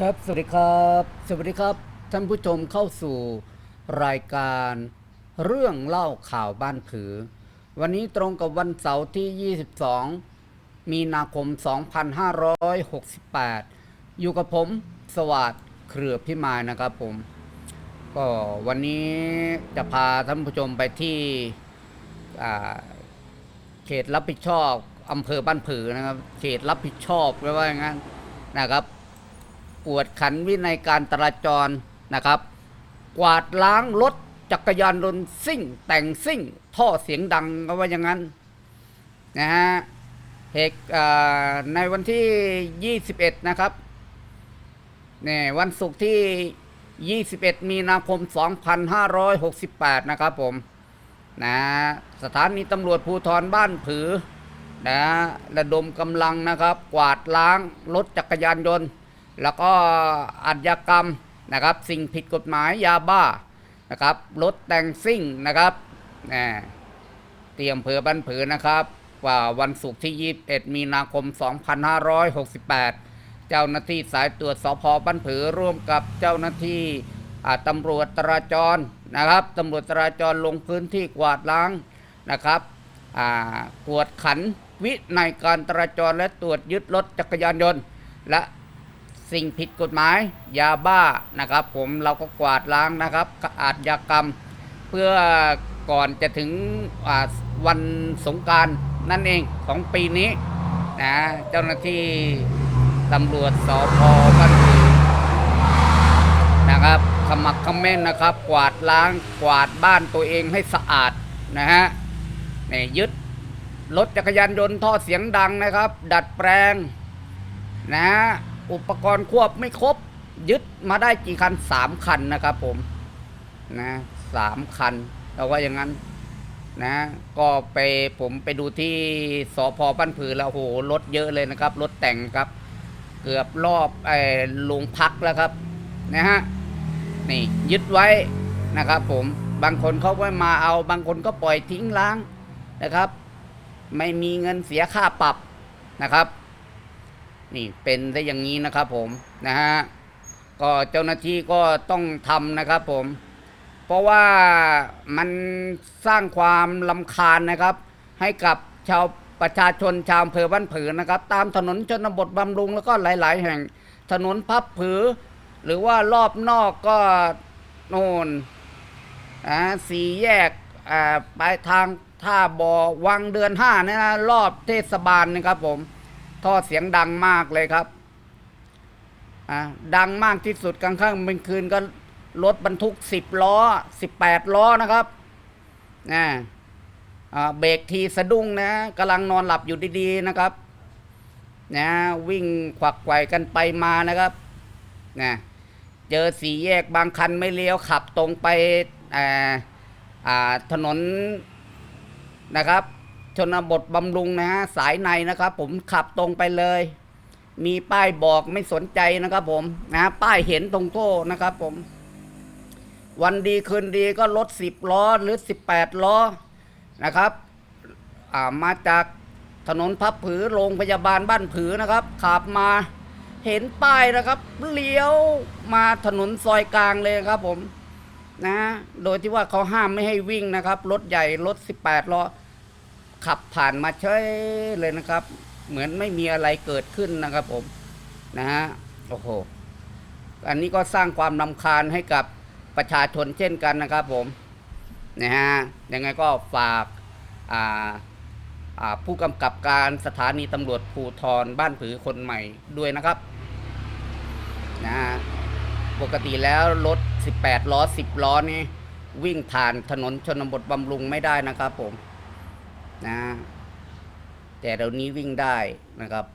ครับสวัสดีครับ สวัสดีครับท่านผู้ชมเข้าสู่รายการ เรื่องเล่าข่าวบ้านผือ วันนี้ตรงกับวันเสาร์ที่ 22 มีนาคม 2568 อยู่กับผมสวัสดิ์เครือพิมายนะครับผม ก็วันนี้จะพาท่านผู้ชมไปที่เขตรับผิดชอบอำเภอบ้านผือนะครับ เขตรับผิดชอบไว้ว่าอย่างนั้นนะครับ กวดขันวินัยการจราจรนะครับ กวาดล้างรถจักรยานยนต์ซิ่ง แต่งซิ่ง ท่อเสียงดังก็ว่าอย่างนั้นนะฮะเหตุในวันที่ 21 นะครับเนี่ยวันศุกร์ที่ 21 มีนาคม 2568 นะครับผมนะสถานีตำรวจภูธรบ้านผือนะระดมกำลังนะครับ กวาดล้างรถจักรยานยนต์ แล้วก็อาชญากรรมนะครับ สิ่งผิดกฎหมายยาบ้านะครับรถแต่งซิ่งนะครับนะเตรียมเผือบ้านผือนะครับว่าวันศุกร์ที่ 21 มีนาคม 2568 เจ้าหน้าที่สายตรวจสพบ้านผือร่วมกับเจ้าหน้าที่ตำรวจจราจรนะครับตำรวจจราจรลงพื้นที่กวาดล้างนะครับกวดขันวิในการจราจรและตรวจยึดรถจักรยานยนต์ และ สิ่งผิดกฎหมายยาบ้านะครับผมเราก็กวาดล้างนะครับอาชญากรรม เพื่อก่อนจะถึงวันสงการนั่นเองของปีนี้นะเจ้าหน้าที่ตำรวจสพบ้านผือนะครับขมักขม้นนะครับ กวาดล้างกวาดบ้านตัวเองให้สะอาดนะฮะนี่ยึดรถจักรยานยนต์ท่อเสียงดังนะครับ ดัดแปลงนะฮะ อุปกรณ์ควบไม่ครบ ยึดมาได้กี่คันสามคันนะครับผมนะสามคันเราว่าอย่างนั้นนะ ก็ไปผมไปดูที่สพบ้านผือแล้วโหรถเยอะเลยนะครับ รถแต่งครับ เกือบรอบไอ้โรงพักแล้วครับนะฮะนี่ยึดไว้นะครับ ผมบางคนเขาก็มาเอาบางคนก็ปล่อยทิ้งล้างนะครับ ไม่มีเงินเสียค่าปรับนะครับ นี่เป็นได้อย่างนี้นะครับผมนะฮะก็เจ้าหน้าที่ก็ต้องทำนะครับผม เพราะว่ามันสร้างความลำคาญนะครับ ให้กับชาวประชาชนชาวอำเภอบ้านผือนะครับ ตามถนนชนบทบำรุงแล้วก็หลาย ๆ แห่งถนนพับผือ หรือว่ารอบนอกก็โน่นอ่าสี่แยกอ่าปทางท่าบอวังเดือนห้าเนี่ยนะรอบเทศบาลนะครับผม ท่อเสียงดังมากเลยครับอ่าดังมากที่สุดกลางค่ำเป็นคืนก็รถบรรทุกสิบล้อสิบแปดล้อนะครับนะอ่เบรกทีสะดุ้งนะกำลังนอนหลับอยู่ดีๆนะครับนะวิ่งขวักไขว่กันไปมานะครับนะเจอสี่แยกบางคันไม่เลี้ยวขับตรงไปถนนนะครับ ชนบทบำรุงนะฮะสายในนะครับ ผมขับตรงไปเลย มีป้ายบอกไม่สนใจนะครับผมนะป้ายเห็นตรงโต้นะครับผม วันดีคืนดีก็รถสิบล้อหรือสิบแปดล้อนะครับ อ่ามาจากถนนพับผือโรงพยาบาลบ้านผือนะครับขับมาเห็นป้ายนะครับเลี้ยวมาถนนซอยกลางเลยครับผมนะ โดยที่ว่าเขาห้ามไม่ให้วิ่งนะครับ รถใหญ่ รถ 18ล้อ ขับผ่านมาเฉยเลยนะครับ เหมือนไม่มีอะไรเกิดขึ้นนะครับผมนะฮะโอ้โหอันนี้ก็สร้างความนำคาญให้กับประชาชนเช่นกันนะครับผมนะฮะยังไงก็ฝากอ่าผู้กำกับการสถานีตำรวจภูทรบ้านผือคนใหม่ด้วยนะครับนะฮะปกติแล้วรถ 18 ล้อ 10 ล้อนี่วิ่งผ่านถนนชนบทบำรุงไม่ได้นะครับผม นะ แต่เดี๋ยวนี้วิ่งได้นะครับ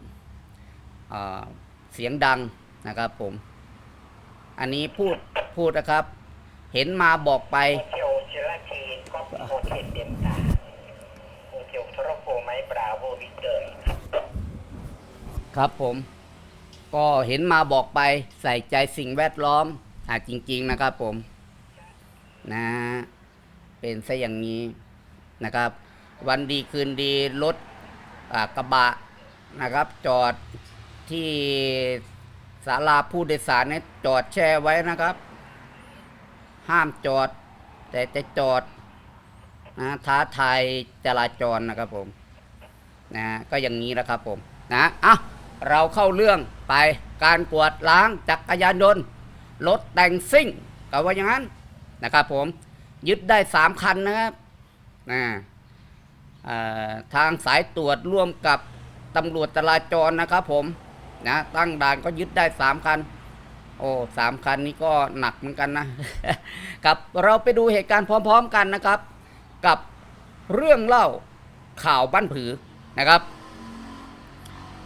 เสียงดังนะครับผม อันนี้พูดพูดนะครับ เห็นมาบอกไปครับผม ก็เห็นมาบอกไปใส่ใจสิ่งแวดล้อมอ่าจริง ๆ นะครับผม นะ เป็นซะอย่างนี้นะครับ วันดีคืนดีรถกระบะนะครับ จอดที่ศาลาผู้โดยสารเนี่ยจอดแช่ไว้นะครับ ห้ามจอด แต่จะจอดนะท้าทายจราจรนะครับผมนะก็อย่างนี้นะครับผมนะอะเราเข้าเรื่องไปการกวาดล้างจักรยานยนต์รถแต่งซิ่งก็ว่าอย่างนั้นนะครับผมยึดได้สามคันนะครับนะ ทางสายตรวจร่วมกับตำรวจจราจรนะครับผมนะตั้งด่านก็ยึดได้สามคัน โอ้สามคันนี้ก็หนักเหมือนกันนะครับเราไปดูเหตุการณ์พร้อม ๆ กันนะครับ กับเรื่องเล่าข่าวบ้านผือนะครับ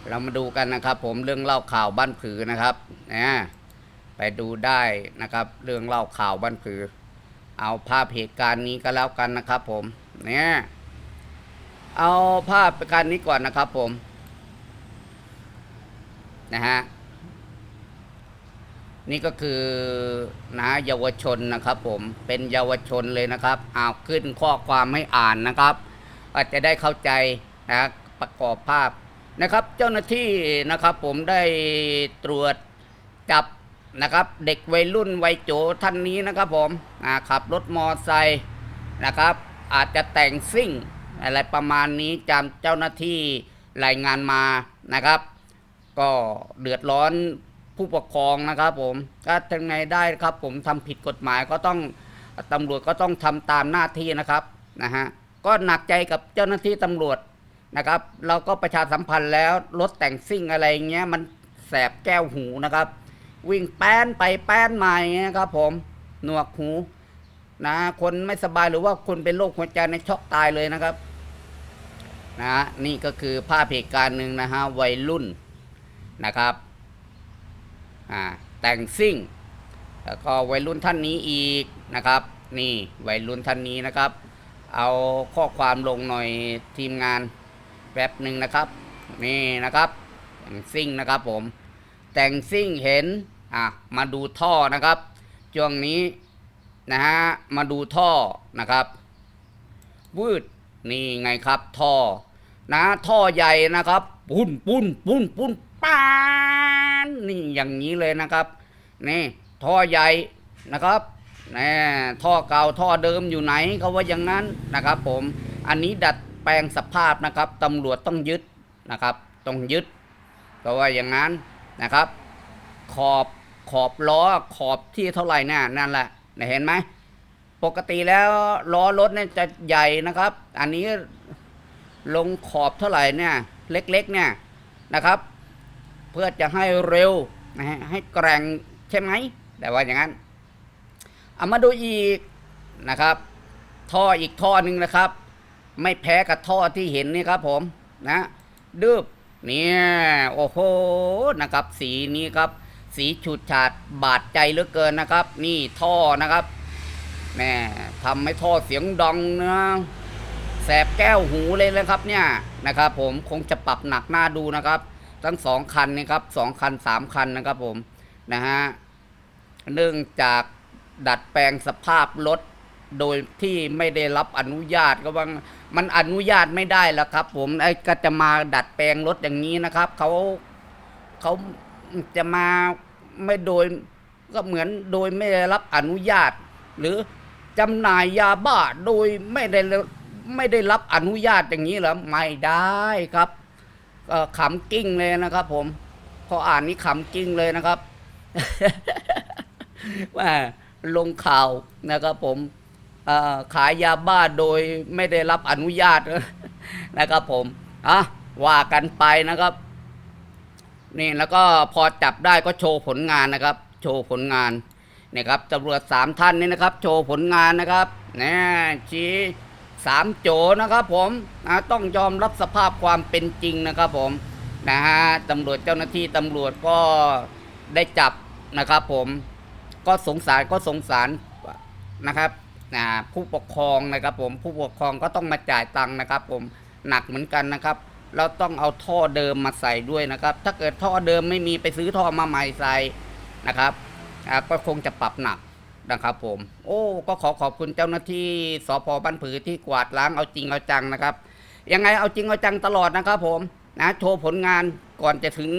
เรามาดูกันนะครับ ผมเรื่องเล่าข่าวบ้านผือนะครับนะไปดูได้นะครับ เรื่องเล่าข่าวบ้านผือ เอาภาพเหตุการณ์นี้ก็แล้วกันนะครับ ผมเนี่ย เอาภาพเหตุการนี้ก่อนนะครับผม นะฮะ นี่ก็คือนะเยาวชนนะครับผม เป็นเยาวชนเลยนะครับเอาขึ้นข้อความให้อ่านนะครับ อาจจะได้เข้าใจนะประกอบภาพนะครับ เจ้าหน้าที่นะครับผมได้ตรวจจับนะครับ เด็กวัยรุ่นวัยโจท่านนี้นะครับผมขับรถมอไซค์นะครับ อาจจะแต่งซิ่ง อะไรประมาณนี้จำเจ้าหน้าที่รายงานมานะครับ ก็เดือดร้อนผู้ปกครองนะครับผมก็ทางไงได้ครับผมทำผิดกฎหมายก็ต้องตำรวจก็ต้องทำตามหน้าที่นะครับนะฮะก็หนักใจกับเจ้าหน้าที่ตำรวจนะครับ เราก็ประชาสัมพันธ์แล้วรถแต่งซิ่งอะไรเงี้ยมันแสบแก้วหูนะครับ วิ่งแป้นไปแป้นมาอย่างเงี้ยครับ ผมหนวกหูนะคนไม่สบายหรือว่าคนเป็นโรคหัวใจในช็อกตายเลยนะครับ นะฮะนี่ก็คือภาพเหตุการณ์หนึ่งนะฮะวัยรุ่นนะครับอ่าแต่งซิ่ง แล้วก็วัยรุ่นท่านนี้อีกนะครับ นี่วัยรุ่นท่านนี้นะครับ เอาข้อความลงหน่อยทีมงานแป๊บหนึ่งนะครับ นี่นะครับแต่งซิ่งนะครับผม แต่งซิ่งเห็นอะมาดูท่อนะครับช่วงนี้นะฮะมาดูท่อนะครับวืด นี่ไงครับท่อ นะท่อใหญ่นะครับ ปุ้นปุ้นปุ้นปุ้นปานนี่อย่างนี้เลยนะครับ นี่ท่อใหญ่นะครับนี่ท่อเก่าท่อเดิมอยู่ไหนเขาว่าอย่างนั้นนะครับ ผมอันนี้ดัดแปลงสภาพนะครับตำรวจต้องยึดนะครับต้องยึดก็ว่าอย่างนั้นนะครับ ขอบขอบล้อขอบที่เท่าไหร่น่ะนั่นแหละเห็นไหม ปกติแล้วล้อรถเนี่ยจะใหญ่นะครับ อันนี้ลงขอบเท่าไหร่เนี่ย เล็กๆเนี่ยนะครับ เพื่อจะให้เร็วนะฮะให้แกร่งใช่ไหมแต่ว่าอย่างนั้นเอามาดูอีกนะครับ ท่ออีกท่อหนึ่งนะครับ ไม่แพ้กับท่อที่เห็นนี่ครับผมนะดืบเนี่ยโอ้โหนะครับ สีนี้ครับ สีฉูดฉาดบาดใจเหลือเกินนะครับ นี่ท่อนะครับ แม่ทำให้ท่อเสียงดังนะแสบแก้วหูเลยนะครับเนี่ยนะครับ ผมคงจะปรับหนักหน้าดูนะครับ ทั้งสองคันนะครับสองคันสามคันนะครับ ผมนะฮะเนื่องจากดัดแปลงสภาพรถโดยที่ไม่ได้รับอนุญาตก็ว่ามันอนุญาตไม่ได้แล้วครับ ผมไอ้ก็จะมาดัดแปลงรถอย่างนี้นะครับเขาเขาจะมาไม่โดยก็เหมือนโดยไม่ได้รับอนุญาต หรือ จำหน่ายยาบ้าโดยไม่ได้ไม่ได้รับอนุญาตอย่างนี้เหรอไม่ได้ครับขำกิ้งเลยนะครับ ผม พออ่านนี้ขำกิ้งเลยนะครับว่าลงข่าวนะครับ ผมขายยาบ้าโดยไม่ได้รับอนุญาตนะครับ ผมอะว่ากันไปนะครับ นี่แล้วก็พอจับได้ก็โชว์ผลงานนะครับ โชว์ผลงาน นี่ครับตำรวจสามท่านนี่นะครับ โชว์ผลงานนะครับนี่ชี้สามโจนะครับผมนะต้องยอมรับสภาพความเป็นจริงนะครับผมนะฮะตำรวจเจ้าหน้าที่ตำรวจก็ได้จับนะครับผมก็สงสารก็สงสารนะครับนะผู้ปกครองนะครับผมผู้ปกครองก็ต้องมาจ่ายตังค์นะครับผมหนักเหมือนกันนะครับ เราต้องเอาท่อเดิมมาใส่ด้วยนะครับ ถ้าเกิดท่อเดิมไม่มีไปซื้อท่อมาใหม่ใส่นะครับ อ่าก็คงจะปรับหนักนะครับผม โอ้ก็ขอขอบคุณเจ้าหน้าที่สพบ้านผือที่กวาดล้างเอาจริงเอาจังนะครับยังไงเอาจริงเอาจังตลอดนะครับผมนะโชว์ผลงานก่อนจะถึง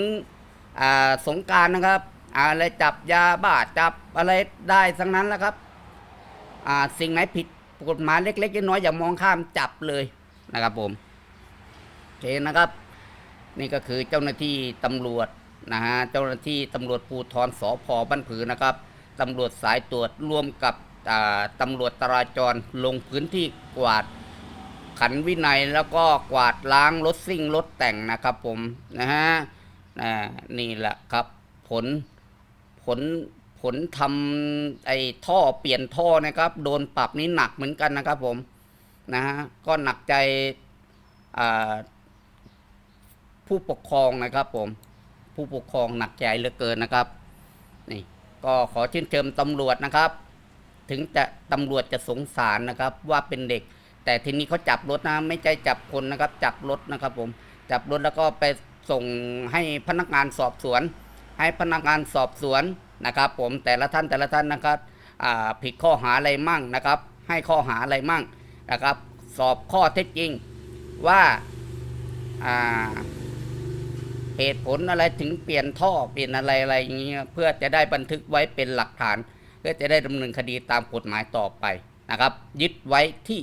สงการนะครับอะไรจับยาบ้าจับอะไรได้ทั้งนั้นแล้วครับสิ่งไหนผิดกฎหมายเล็กๆน้อยๆอย่ามองข้ามจับเลยนะครับผมโอเคนะครับ นี่ก็คือเจ้าหน้าที่ตำรวจ นะฮะเจ้าหน้าที่ตำรวจภูธรสพบ้านผือนะครับตำรวจสายตรวจร่วมกับตำรวจจราจรลงพื้นที่กวาดขันวินัยแล้วก็กวาดล้างรถซิ่งรถแต่งนะครับผมนะฮะนี่แหละครับผลผลผลทำไอ้ท่อเปลี่ยนท่อนะครับ โดนปรับนี้หนักเหมือนกันนะครับผมนะฮะก็หนักใจผู้ปกครองนะครับผม ผู้ปกครองหนักใจเหลือเกินนะครับนี่ก็ขอชื่นชิญตำรวจนะครับ ถึงจะตำรวจจะสงสารนะครับ ว่าเป็นเด็ก แต่ทีนี้เขาจับรถนะ ไม่ใช่จับคนนะครับ จับรถนะครับผมจับรถแล้วก็ไปส่งให้พนักงานสอบสวน ให้พนักงานสอบสวนนะครับ ผมแต่ละท่านแต่ละท่านนะครับผิดข้อหาอะไรมั่งนะครับ ให้ข้อหาอะไรมั่งนะครับ สอบข้อเท็จจริงว่าอ่า เหตุผลอะไรถึงเปลี่ยนท่อเปลี่ยนอะไรอะไรอย่างเงี้ยเพื่อจะได้บันทึกไว้เป็นหลักฐาน เพื่อจะได้ดำเนินคดีตามกฎหมายต่อไปนะครับ ยึดไว้ที่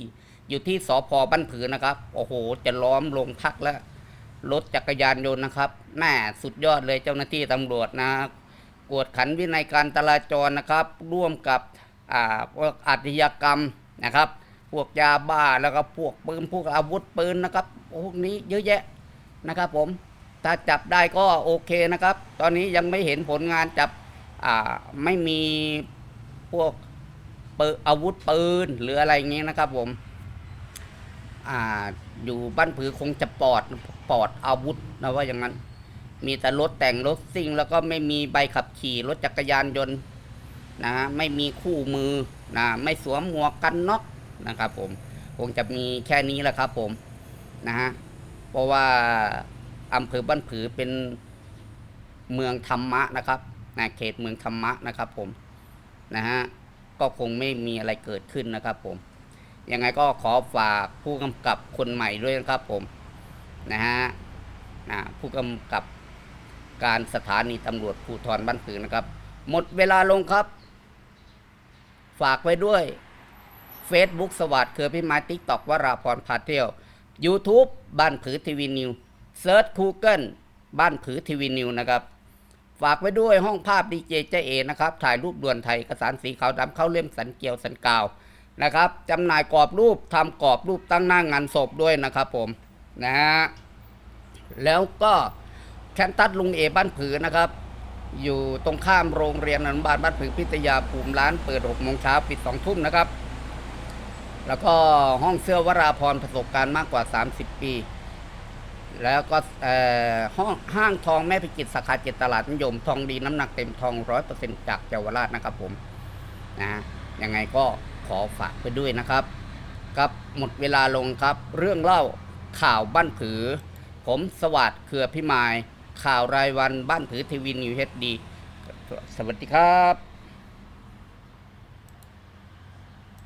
อยู่ที่สพบ้านผือนะครับ โอ้โห จะล้อมโรงพักแล้วรถจักรยานยนต์นะครับแม่สุดยอดเลยเจ้าหน้าที่ตำรวจนะกวดขันวินัยการจราจรนะครับ ร่วมกับอ่าพวกอาชญากรรมนะครับ พวกยาบ้าแล้วก็พวกปืนพวกอาวุธปืนนะครับพวกนี้เยอะแยะนะครับผม ถ้าจับได้ก็โอเคนะครับ ตอนนี้ยังไม่เห็นผลงานจับไม่มีพวกอาวุธปืนหรืออะไรเงี้ยนะครับผมออยู่บ้านผือคงจะปลอดปลอดอาวุธนะว่าอย่างนั้น มีแต่รถแต่งรถซิ่ง แล้วก็ไม่มีใบขับขี่รถจักรยานยนต์นะไม่มีคู่มือนะไม่สวมหมวกกันน็อกนะครับผมคงจะมีแค่นี้แหละครับผมนะฮะเพราะว่า อำเภอบ้านผือเป็นเมืองธรรมะนะครับนะเขตเมืองธรรมะนะครับ ผมนะฮะก็คงไม่มีอะไรเกิดขึ้นนะครับ ผมยังไงก็ขอฝากผู้กำกับคนใหม่ด้วยนะครับผมนะฮะนะผู้กำกับการสถานีตำรวจภูธรบ้านผือนะครับ หมดเวลาลงครับ ฝากไว้ด้วย Facebook สวัสดิ์เครือพิมายติ๊กตอกวราพรพาเที่ยว YouTube บ้านผือทีวีนิว เซิร์ช Google บ้านผือทีวีนิวนะครับ ฝากไว้ด้วยห้องภาพดีเจเจเอนะครับ ถ่ายรูปด่วนไทยเอกสารสีขาวดำเข้าเล่มสันเกียวสันกาวนะครับจำหน่ายกรอบรูปทำกรอบรูปตั้งหน้างานศพด้วยนะครับผมนะฮะแล้วก็แคนตัสลุงเอบ้านผือนะครับ อยู่ตรงข้ามโรงเรียนอนุบาลบ้านผือพิทยาภูมิร้านเปิด6โมงเช้าปิด2ทุ่มนะครับ แล้วก็ห้องเสื้อวราพรประสบการณ์มากกว่า 30 ปี แล้วก็ห้องห้างทองแม่พิจิตสาขาเจ็ดตลาดนิยม ทองดีน้ำหนักเต็มทองร้อยเปอร์เซ็นต์จากเยาวราชนะครับผมนะยังไงก็ขอฝากไปด้วยนะครับครับหมดเวลาลงครับ เรื่องเล่าข่าวบ้านผือ ผมสวัสดิ์เครือพิมาย ข่าวรายวันบ้านผือทีวีนิวเฮดดี สวัสดีครับ